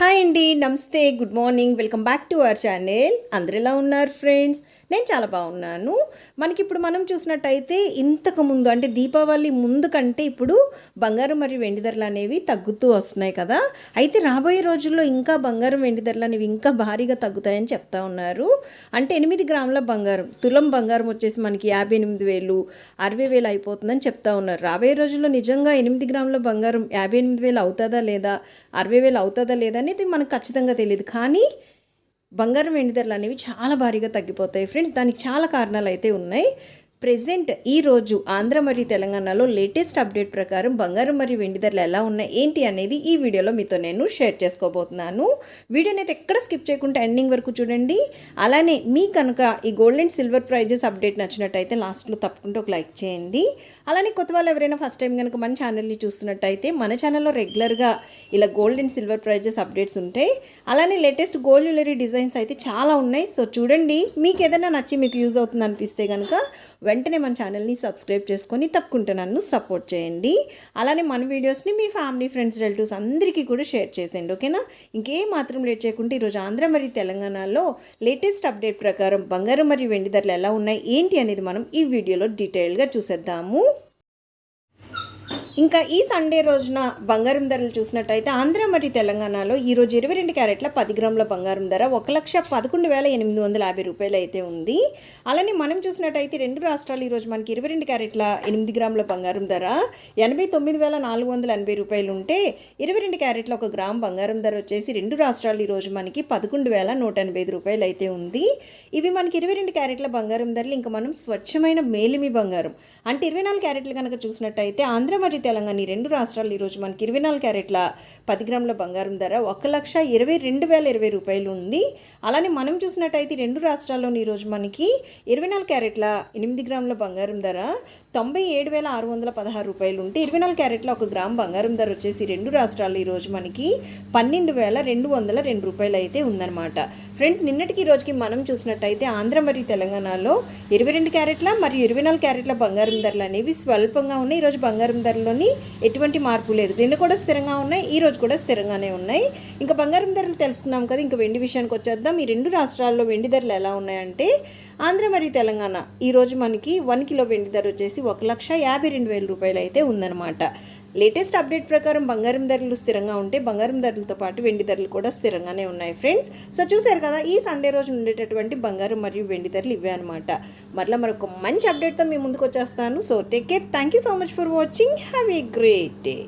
Hi అండి నమస్తే good morning welcome back to our channel. అందరు ఎలా ఉన్నారు ఫ్రెండ్స్? నేను చాలా బాగున్నాను. మనకి ఇప్పుడు మనం చూసినట్టయితే ఇంతకు ముందు అంటే దీపావళి ముందు కంటే ఇప్పుడు బంగారం మరియు వెండి ధరలు అనేవి తగ్గుతూ వస్తున్నాయి కదా. అయితే రాబోయే రోజుల్లో ఇంకా బంగారం వెండి ధరలు అనేవి ఇంకా భారీగా తగ్గుతాయని చెప్తా ఉన్నారు. అంటే ఎనిమిది గ్రాముల బంగారం తులం బంగారం వచ్చేసి మనకి యాభై ఎనిమిది వేలు అరవై వేలు అయిపోతుందని చెప్తా ఉన్నారు. రాబోయే రోజుల్లో నిజంగా ఎనిమిది గ్రాముల బంగారం యాభై ఎనిమిది వేలు అవుతుందా లేదా అరవై వేలు అవుతుందా లేదా అనేది మనకు ఖచ్చితంగా తెలియదు. కానీ బంగారం వెండి ధరలు అనేవి చాలా భారీగా తగ్గిపోతాయి. ఫ్రెండ్స్ దానికి చాలా కారణాలు అయితే ఉన్నాయి. ప్రెజెంట్ ఈరోజు ఆంధ్ర మరియు తెలంగాణలో లేటెస్ట్ అప్డేట్ ప్రకారం బంగారం మరియు వెండి ధరలు ఎలా ఉన్నాయి ఏంటి అనేది ఈ వీడియోలో మీతో నేను షేర్ చేసుకోబోతున్నాను. వీడియోని అయితే ఎక్కడ స్కిప్ చేయకుండా ఎండింగ్ వరకు చూడండి. అలానే మీ కనుక ఈ gold and silver prices update నచ్చినట్టయితే లాస్ట్లో తప్పకుండా ఒక లైక్ చేయండి. అలానే కొత్త వాళ్ళు ఎవరైనా ఫస్ట్ టైం కనుక మన ఛానల్ని చూస్తున్నట్టయితే మన ఛానల్లో రెగ్యులర్గా ఇలా gold and silver prices updates ఉంటాయి అలానే లేటెస్ట్ గోల్డ్ జ్యువెలరీ డిజైన్స్ అయితే చాలా ఉన్నాయి. సో చూడండి మీకు ఏదైనా నచ్చి మీకు యూజ్ అవుతుంది అనిపిస్తే కనుక వెంటనే మన ఛానల్ని సబ్స్క్రైబ్ చేసుకొని తప్పకుండా నన్ను సపోర్ట్ చేయండి. అలానే మన వీడియోస్ని మీ ఫ్యామిలీ ఫ్రెండ్స్ రిలేటివ్స్ అందరికీ కూడా షేర్ చేసేయండి ఓకేనా? ఇంకేం మాత్రం లేట్ చేయకుండా ఈరోజు ఆంధ్ర మరియు తెలంగాణలో లేటెస్ట్ అప్డేట్ ప్రకారం బంగారం మరియు వెండి ధరలు ఎలా ఉన్నాయి ఏంటి అనేది మనం ఈ వీడియోలో డీటెయిల్గా చూసేద్దాము. ఇంకా ఈ సండే రోజున బంగారం ధరలు చూసినట్టయితే ఆంధ్ర మరియు తెలంగాణలో ఈరోజు ఇరవై రెండు క్యారెట్ల పది గ్రాముల బంగారం ధర ఒక లక్ష పదకొండు వేల ఎనిమిది వందల యాభై రూపాయలు అయితే ఉంది. అలానే మనం చూసినట్టయితే రెండు రాష్ట్రాలు ఈరోజు మనకి ఇరవై రెండు క్యారెట్ల ఎనిమిది గ్రాముల బంగారం ధర ఎనభై తొమ్మిది వేల నాలుగు వందల ఎనభై రూపాయలు ఉంటే ఇరవై రెండు క్యారెట్ల ఒక గ్రామ్ బంగారం ధర వచ్చేసి రెండు రాష్ట్రాలు ఈరోజు మనకి పదకొండు వేల నూట ఎనభై ఐదు రూపాయలు అయితే ఉంది. ఇవి మనకి ఇరవై రెండు క్యారెట్ల బంగారం ధరలు ఇంకా మనం స్వచ్ఛమైన మేలిమి బంగారం. అంటే ఇరవై నాలుగు క్యారెట్లు కనుక చూసినట్టయితే ఆంధ్ర మరియు తెలంగాణ ఈ రెండు రాష్ట్రాలు ఈరోజు మనకి ఇరవై నాలుగు క్యారెట్ల పది గ్రాముల బంగారం ధర ఒక లక్ష ఇరవై రెండు వేల ఇరవై రూపాయలు ఉంది. అలానే మనం చూసినట్టయితే రెండు రాష్ట్రాల్లోని ఈరోజు మనకి ఇరవై నాలుగు క్యారెట్ల ఎనిమిది గ్రాముల బంగారం ధర తొంభై ఏడు వేల ఆరు వందల పదహారు రూపాయలు ఉంటే ఇరవై నాలుగు క్యారెట్ల ఒక గ్రామ్ బంగారం ధర వచ్చేసి రెండు రాష్ట్రాల్లో ఈరోజు మనకి పన్నెండు వేల రెండు వందల రెండు రూపాయలు అయితే ఉందన్నమాట. ఫ్రెండ్స్ నిన్నటికి ఈ రోజుకి మనం చూసినట్టయితే ఆంధ్ర మరియు తెలంగాణలో ఇరవై రెండు క్యారెట్ల మరియు ఇరవై నాలుగు క్యారెట్ల బంగారం ధరలు అనేవి స్వల్పంగా ఉన్నాయి. ఈరోజు బంగారం ధరలు ధరలోని ఎటువంటి మార్పు లేదు. నిన్న కూడా స్థిరంగా ఉన్నాయి ఈ రోజు కూడా స్థిరంగానే ఉన్నాయి. ఇంకా బంగారం ధరలు తెలుసుకున్నాం కదా ఇంకా వెండి విషయానికి వచ్చేద్దాం. ఈ రెండు రాష్ట్రాల్లో వెండి ధరలు ఎలా ఉన్నాయంటే ఆంధ్ర మరియు తెలంగాణ ఈరోజు మనకి వన్ కిలో వెండి ధర వచ్చేసి ఒక లక్ష యాభై రెండు వేల రూపాయలు అయితే ఉందన్నమాట. లేటెస్ట్ అప్డేట్ ప్రకారం బంగారం ధరలు స్థిరంగా ఉంటే బంగారం ధరలతో పాటు వెండి ధరలు కూడా స్థిరంగానే ఉన్నాయి ఫ్రెండ్స్. సో చూసారు కదా ఈ సండే రోజు ఉండేటటువంటి బంగారం మరియు వెండి ధరలు ఇవే అనమాట మరలా మరొక మంచి అప్డేట్తో మీ ముందుకు వచ్చేస్తాను. So take care thank you so much for watching have a great day